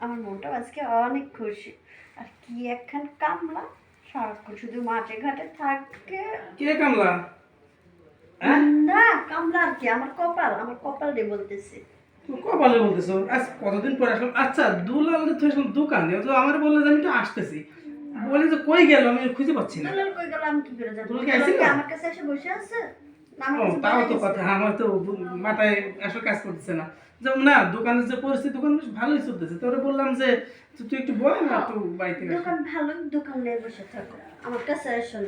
আমার মনটা আজকে অনেক খুশি। আর কি একখান কামলা? সারাক্ষণ শুধু মাঠে ঘাটে থাকে। কে কামলা? হ্যাঁ? না কামলা আর কি আমার কপাল আমার কপাল রে বলতেছে কপালে বলতেছো? আজ কতদিন পরে আসলাম? আচ্ছা দুলাল তুই আসলাম দোকানে তো আমার বলল যে আমি একটু আসতেছি। বলে যে কই গেল? আমি খুঁজে পাচ্ছি না। দুলাল কই গেল? আমি কি করে জানব? দুলাল কি আমার কাছে এসে বসে আছে? তাও তো কথা আমার তো মাথায় আসলে কাজ করতেছে না। যেমন না দোকানের যে পরিস্থিতি দোকান বেশ ভালোই চলতেছে। তোরে বললাম যে তুই একটু বয় না একটু বাড়িতে দোকান ভালো দোকান নিয়ে বসে থাকো। আমার কাছে এসো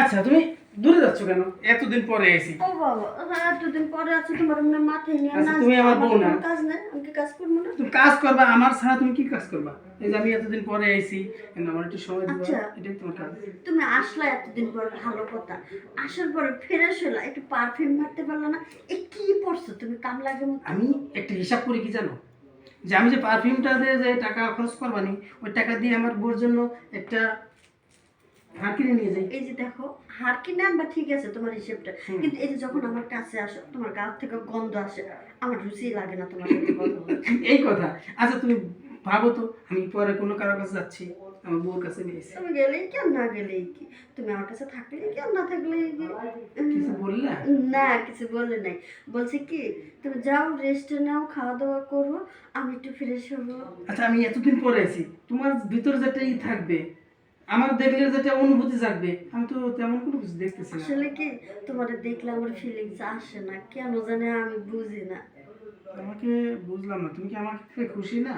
আচ্ছা তুমি দূরে যাচ্ছ কেন? এতদিন পরে এসেছি। ও বাবা এতদিন পরে আছো তোমার মনে হয় মাথায় নিয়ে না তুমি আমার বউ না? কাজ নেই। কাজ করব না? তুমি কাজ করবা আমার ছাড়া তুমি কি কাজ করবা? এই যে আমি এতদিন পরে এসি আমার একটু সময় দিবা। আচ্ছা। এটাই তোমার কাজ। তুমি আসলা এতদিন পর ভালো কথা। আসার পরে ফ্রেশ হলা একটু পারফিউম মারতে পারল না? এ কি পড়ছো তুমি কাম লাগে আমি একটা হিসাব করি কি জানো? যে আমি যে পারফিউমটা দিয়ে যে টাকা খরচ করবানি ওই টাকা দিয়ে আমার বউর জন্য একটা হার নিয়ে যাই। এই যে দেখো হার আনবা ঠিক আছে তোমার হিসেবটা। কিন্তু এই যে যখন আমার কাছে আসো তোমার গা থেকে গন্ধ আসে আমার রুচি লাগে না তোমার সাথে কথা এই কথা। আচ্ছা তুমি ভাবো তো আমি পরে কোনো কারোর কাছে যাচ্ছি? আমার বউর কাছে আমি এসেছি তুমি গেলেই কি আর না গেলেই কি? তুমি আমার কাছে থাকলেই কি আর না থাকলেই কিছু বললে? না কিছু বলে নাই। বলছে কি তুমি যাও রেস্ট নাও খাওয়া দাওয়া করো আমি একটু ফ্রেশ হব। আচ্ছা আমি এতদিন পরে আছি। তোমার ভিতরে যেটা ই থাকবে আমার দেখলে যেটা অনুভূতি জাগবে আমি তো তেমন কোনো কিছু দেখতেছি না। আসলে কি তোমার দেখলে আমার ফিলিংস আসে না কেন জানে আমি বুঝি না। আমাকে বুঝলাম না তুমি কি আমাকে খুশি না?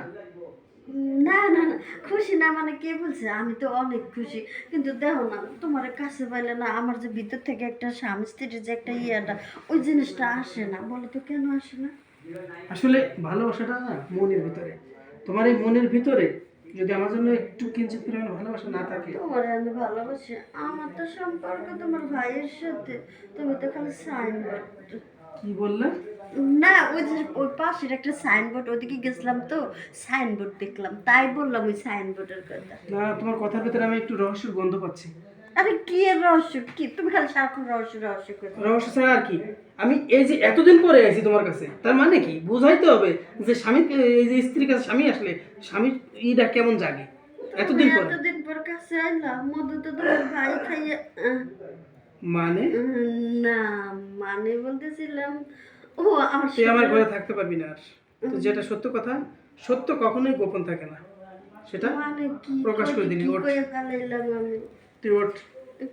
না না না খুশি না মানে কে বলছে? আমি তো অনেক খুশি। কিন্তু দেখো না তোমার কাছে পাইলে না আমার যে ভিতর থেকে একটা স্বামী স্ত্রীর যে একটা ইয়েটা ওই জিনিসটা আসে না। বলো তো কেন আসে না? আসলে ভালোবাসাটা না মনের ভিতরে। তোমার এই মনের ভিতরে যদি আমার জন্য একটু কিঞ্চিত পরিমাণ ভালোবাসা না থাকে। তোমার আমি ভালোবাসি। আমার তো সম্পর্ক তোমার ভাইয়ের সাথে। তুমি তো খালি সাইনবোর্ড কি বললে? না ওই যে ওই পাশের একটা সাইনবোর্ড ওদিকে গেছিলাম তো সাইনবোর্ড দেখলাম। তাই বললাম ওই সাইনবোর্ডের কথা। না তোমার কথার ভিতরে আমি একটু রহস্যের গন্ধ পাচ্ছি। আরে কি এর রহস্য? কি? তুমি খালি সারাক্ষণ রহস্য রহস্য করে রহস্য ছাড়া আর কি? আমি এই যে এতদিন পরে আছি তোমার কাছে তার মানে কি? বুঝাইতে হবে যে স্বামী এই যে স্ত্রীর কাছে স্বামী আসলে স্বামীর ইটা কেমন জাগে? এতদিন পরে। এতদিন পর কাছে আইলাম মধু তো তোমার ভাই খাইয়ে মানে? না মানে বলতেছিলাম ও আমার তুই আমার ঘরে থাকতে পারবি না আর। তো যেটা সত্য কথা সত্য কখনোই গোপন থাকে না। সেটা মানে প্রকাশ করে দিলি, কি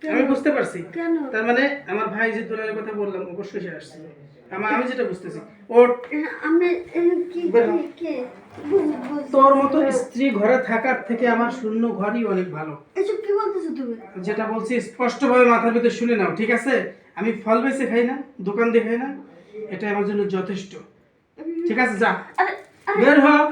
আমি বুঝতে পারছি। তার মানে আমার ভাই যে দুলালের কথা বললাম অবশ্যই সে আসছে। আমার আমি যেটা বুঝতেছি ওর আমি কি বের হ। কি- কি? বুঝ- বুঝ- তোর মতো স্ত্রী ঘরে থাকার থেকে আমার শূন্য ঘরই অনেক ভালো। এসব কি বলতেছো তুমি? যেটা বলছি স্পষ্টভাবে মাথার ভিতরে শুনে নাও ঠিক আছে? আমি ফল বেচে খাই না দোকান দিয়ে খাই না এটা আমার জন্য যথেষ্ট। ঠিক আছে যা। বের হ।